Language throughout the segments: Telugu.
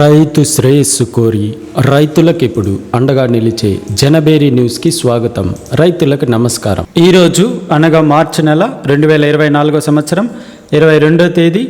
రైతు శ్రేయస్సు కోరి రైతులకు ఇప్పుడు అండగా నిలిచే జనబేరి న్యూస్కి స్వాగతం. రైతులకు నమస్కారం. ఈరోజు అనగా మార్చి నెల రెండు వేల ఇరవై నాలుగో సంవత్సరం ఇరవై రెండో తేదీ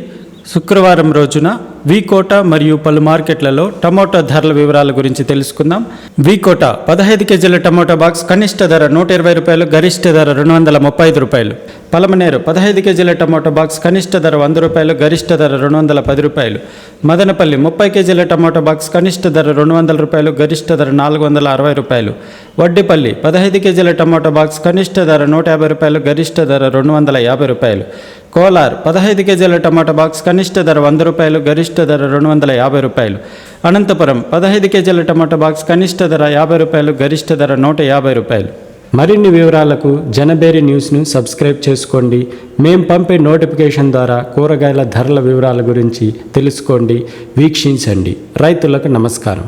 శుక్రవారం రోజున వికోట మరియు పలు మార్కెట్లలో టమోటా ధరల వివరాల గురించి తెలుసుకుందాం. వికోట పదహైదు కేజీల టమోటా బాక్స్ కనిష్ట ధర నూట ఇరవై రూపాయలు గరిష్ట ధర రెండు వందల ముప్పై ఐదు రూపాయలు. పలమనేరు పదహైదు కేజీల టమోటా బాక్స్ కనిష్ట ధర వంద రూపాయలు గరిష్ట ధర రెండు వందల పది రూపాయలు. మదనపల్లి ముప్పై కేజీల టమోటా బాక్స్ కనిష్ట ధర రెండు వందల రూపాయలు గరిష్ట ధర నాలుగు వందల అరవై రూపాయలు. వడ్డిపల్లి పదహైదు కేజీల టమోటా బాక్స్ కనిష్ట ధర నూట యాభై రూపాయలు గరిష్ట ధర రెండు వందల యాభై రూపాయలు. కోలార్ పదహైదు కేజీల టమాటా బాక్స్ కనిష్ట ధర వంద రూపాయలు గరిష్ట గరిష్ట ధర రెండు వందల యాభై రూపాయలు. అనంతపురం పదహైదు కేజీల టమాటా బాక్స్ కనిష్ట ధర యాభై రూపాయలు గరిష్ట ధర నూట యాభై రూపాయలు. మరిన్ని వివరాలకు జనబేరి న్యూస్ను సబ్స్క్రైబ్ చేసుకోండి. మేం పంపే నోటిఫికేషన్ ద్వారా కూరగాయల ధరల వివరాల గురించి తెలుసుకోండి. వీక్షించండి. రైతులకు నమస్కారం.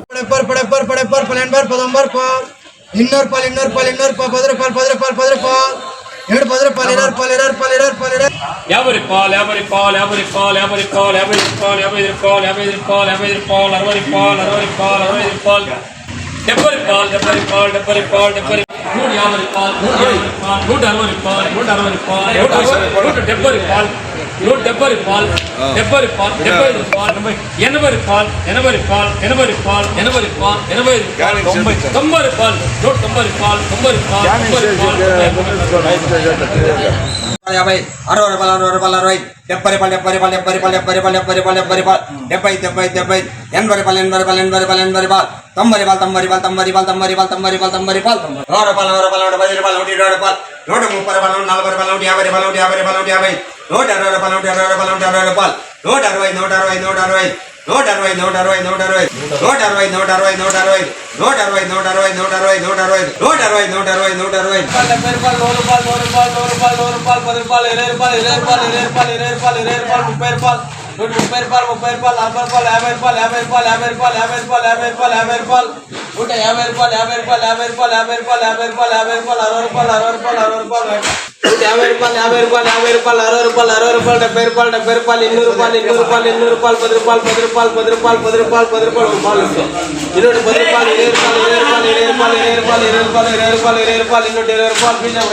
பலிடர் பலிடர் பலிடர் பலிடர் யாபரிப்பால் யாபரிப்பால் யாபரிப்பால் யாபரிப்பால் யாபரிப்பால் யாபரிப்பால் யாபரிப்பால் யாபரிப்பால் அறுவரிப்பால் அறுவரிப்பால் அறுவரிப்பால் டெப்பரிப்பால் டெப்பரிப்பால் டெப்பரிப்பால் டெப்பரி நூறு யாபரிப்பால் நூறு அறுவரிப்பால் நூற்று அறுவரிப்பால் நூற்று அறுவரிப்பால் நூற்று டெப்பரிப்பால் நூறு டெப்பரி பால் டெப்பரி பால் டெப்பரி பால் எண்பது பால் எண்பது பால் எண்பது பால் எண்பது பால் எண்பது பால் தொம்பது பால் நூறு தொம்பது பால் தொம்பது பால் యాభై అరవై రూపాయలు అరవై రూపాయలు అరవై డెబ్బై రూపాయలు డెబ్బై రూపాయలు డెబ్బై రూపాయలు డెబ్బై రూపాయలు డెబ్బై రూపాయలు డెబ్బై రూపాయలు డెబ్బై డెబ్బై డెబ్బై ఎనభై రూపాయలు ఎనభై రూపాయలు ఎనభై రూపాయలు ఎనభై రూపాయలు తొంభై రూపాయలు తొంభై రూపాయలు తొంభై రూపాయలు తొంభై రూపాయలు తొంభై రూపాయలు తొంభై రూపాయలు నూరు రూపాయలు నూరు రూపాయలు నూట పది రూపాయలు నూట ఇరవై రూపాయలు నూట ముప్పై రూపాయలు నూట నలభై రూపాయలు నూట యాభై రూపాయలు నూట యాభై రూపాయలు నూట యాభై నూట అరవై రూపాయలు నూట అరవై రూపాయలు నూట అరవై రూపాయలు నూట అరవై నూట అరవై నూట అరవై నూట అరవై నూట అరవై నూట అరవై నూట అరవై నూట అరవై నూట అరవై నూట అరవై నూట అరవై నూట అరవై నూట అరవై నూట అరవై నూట అరవై నూట అరవై డెబ్బై రూపాయలు నూరు రూపాయలు నూరు రూపాయలు నూరు రూపాయలు నూరు రూపాయలు పది రూపాయలు ఇరవై రూపాయలు ఇరవై రూపాయలు ఇరవై రూపాయలు ఇరవై రూపాయలు ఇరవై రూపాయలు ముప్పై రూపాయలు నూట ముప్పై రూపాయలు ముప్పై రూపాయలు నలభై రూపాయలు యాభై రూపాయలు యాభై రూపాయలు యాభై రూపాయలు యాభై రూపాయలు యాభై రూపాయలు యాభై రూపాయలు నూట యాభై రూపాయలు యాభై రూపాయలు యాభై రూపాయలు యాభై రూపాయలు యాభై రూపాయలు యాభై రూపాయలు అరవై రూపాయలు అరవై రూపాయలు అరవై రూపాయలు యాభై రూపాయలు యాభై రూపాయలు యాభై రూపాయలు అరవై రూపాయలు అరవై రూపాయలు డెబ్బై రూపాయలు డెబ్బై రూపాయలు ఇన్నూరు రూపాయలు ఇన్నూరు రూపాయలు ఇన్నూరు రూపాయలు పది రూపాయలు పది రూపాయలు పది రూపాయలు పది రూపాయలు పది రూపాయలు రూపాయలు ఇన్నూటి పది రూపాయలు ఇరవై రూపాయలు ఇరవై రూపాయలు ఇరవై రూపాయలు ఇరవై రూపాయలు ఇరవై రూపాయలు ఇరవై రూపాయలు ఇరవై రూపాయలు ఇన్నోటి ఇరవై రూపాయలు బీజం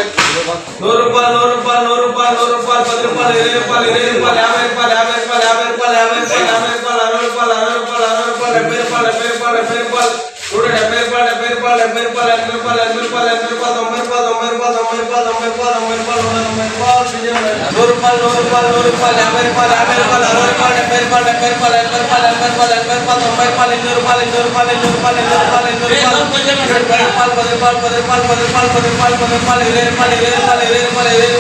నూరు రూపాయలు నూరు రూపాయలు నూరు రూపాయలు నూరు రూపాయలు పది రూపాయలు ఇరవై రూపాయలు ఇరవై రూపాయలు యాభై రూపాయలు యాభై రూపాయలు యాభై రూపాయలు యాభై రూపాయలు యాభై రూపాయలు అరవై రూపాయలు అరవై రూపాయలు అరవై రూపాయలు డెబ్బై రూపాయలు డెబ్బై రూపాయలు డెబ్బై రూపాయలు నూట డెబ్బై రూపాయలు డెబ్బై రూపాయలు డెబ్బై రూపాయలు ఎనభై రూపాయలు ఎనభై రూపాయలు ఎనభై రూపాయలు తొంభై రూపాయలు తొంభై రూపాయలు తొంభై రూపాయలు తొంభై రూపాయలు తొంభై రూపాయలు నూట తొంభై రూపాయలు బీజం నూరు రూపాయలు నూరు రూపాయలు నూరు రూపాయలు యాభై రూపాయలు యాభై రూపాయలు అరవై రూపాయలు డెబ్బై రూపాయలు డెబ్బై రూపాయలు ఎనభై రూపాయలు ఎనభై రూపాయలు ఎనభై రూపాయలు తొంభై రూపాయలు ఇన్నూరు రూపాయలు ఇన్నూరు రూపాయలు ఇన్నూరు రూపాయలు ఇన్నూరు రూపాయలు ఇన్నూరు రూపాయలు పది రూపాయలు పది రూపాయలు పది రూపాయలు పది రూపాయలు పది రూపాయలు పది రూపాయలు పది రూపాయలు ఇరవై రూపాయలు ఇరవై రూపాయలు ఇరవై రూపాయలు ఇరవై